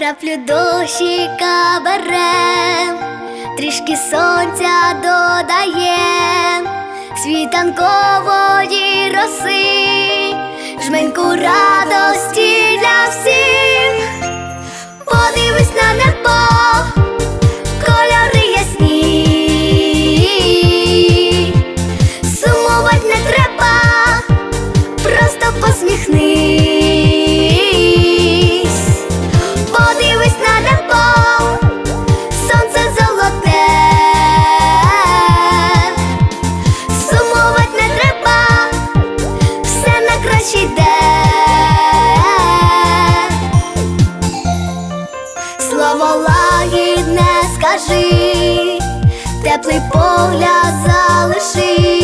краплю дощика берем, трішки сонця додає світанкової роси, жменьку ра. теплий погляд залишив.